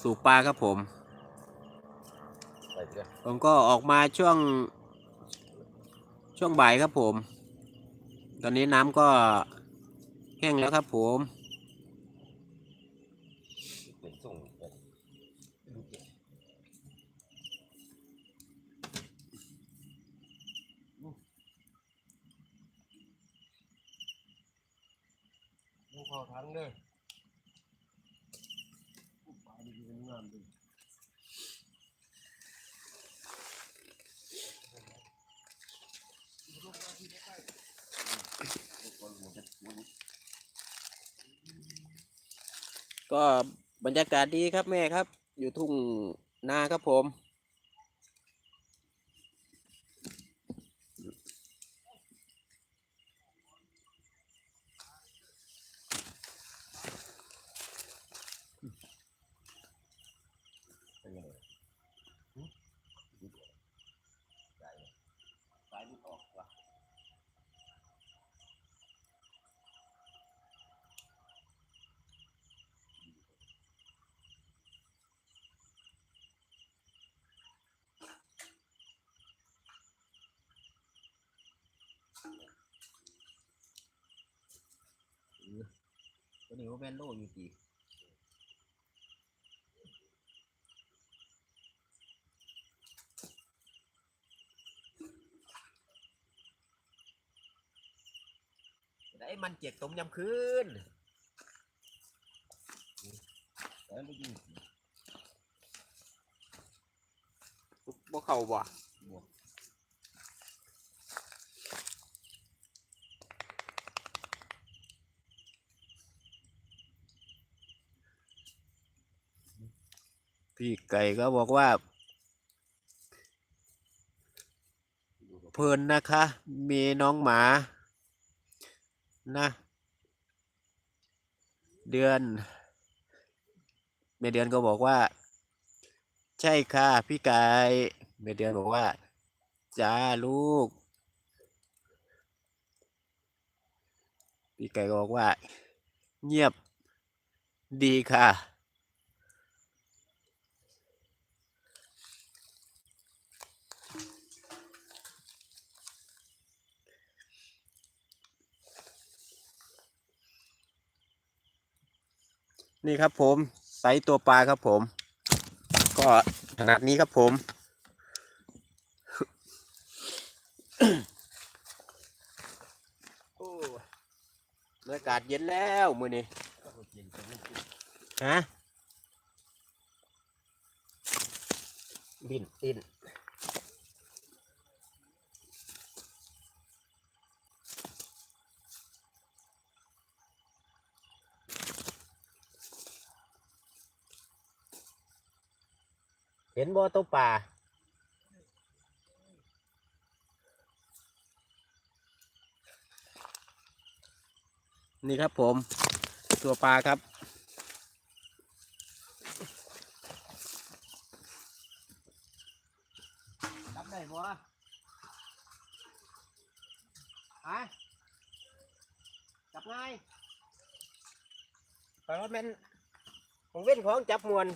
สู่ปลาครับผมไปเถอะผมก็ออกมาช่วง ช่วงบ่ายครับผม ตอนนี้น้ำก็แห้งแล้วครับผมเป็นส่งไปลูกเข้าทันเด้อปลาามดีก็บรรยากาศดีครับแม่ครับ อยู่ทุ่งนาครับผม เป็นยังไงสายสายมันออกว่ะตัวนี้ว่าแมนโลอยู่กี่ มันเจียกต้มยำคืนสายมันยิงบ่เข้าบ่บวกพี่ไก่ก็บอกว่า เพลินนะคะ มีน้องหมา นะ เดือนเม่เดือนก็บอกว่า ใช่ค่ะพี่ไก่เม่เดือนบอกว่าจ้าลูก พี่ไก่ก็บอกว่า เงียบดีค่ะ นี่ครับผมไซส์ตัวปลาครับผม ก็ขนาดนี้ครับผม โอ้บรรยากาศเย็นแล้วมือนี้เอาเย็นจังเลยฮะบินบิน เห็นบ่ตัวป่านี่ครับผม ตัวปลาครับ จับได้บ่ฮะจับง่ายแปลว่าแม่นของเว้นของจับมวน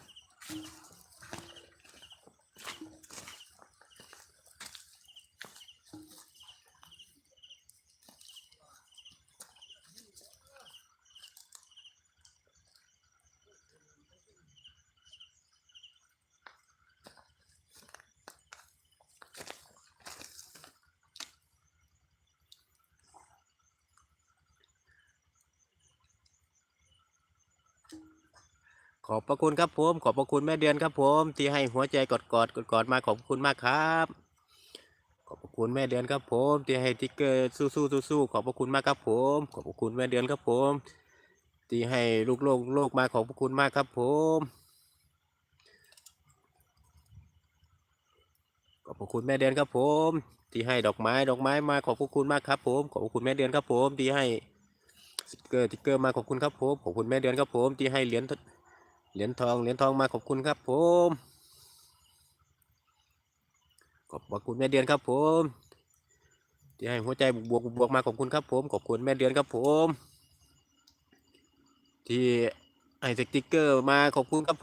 ขอบพระคุณครับผม ขอบพระคุณแม่เดือนครับผม ที่ให้หัวใจกอดกอดกอดกอดมาขอบคุณมากครับ ขอบพระคุณแม่เดือนครับผม ที่ให้ติ๊กเกอร์สู้สู้สู้สู้ขอบพระคุณมากครับผม ขอบพระคุณแม่เดือนครับผม ที่ให้ลูกโลกโลกมาขอบพระคุณมากครับผมขอบพระคุณแม่เดือนครับผม ที่ให้ดอกไม้ดอกไม้มาขอบพระคุณมากครับผมขอบพระคุณแม่เดือนครับผมที่ให้สติกเกอร์สติ๊กเกอร์มาขอบคุณครับผมขอบคุณแม่เดือนครับผมที่ให้เหรียญ เหรียญทอง เหรียญทองมาขอบคุณครับผม ขอบคุณแม่เดือนครับผมที่ให้หัวใจบวกบวกมาขอบคุณครับผม ขอบคุณแม่เดือนครับผม ที่ให้สติ๊กเกอร์มาขอบคุณครับ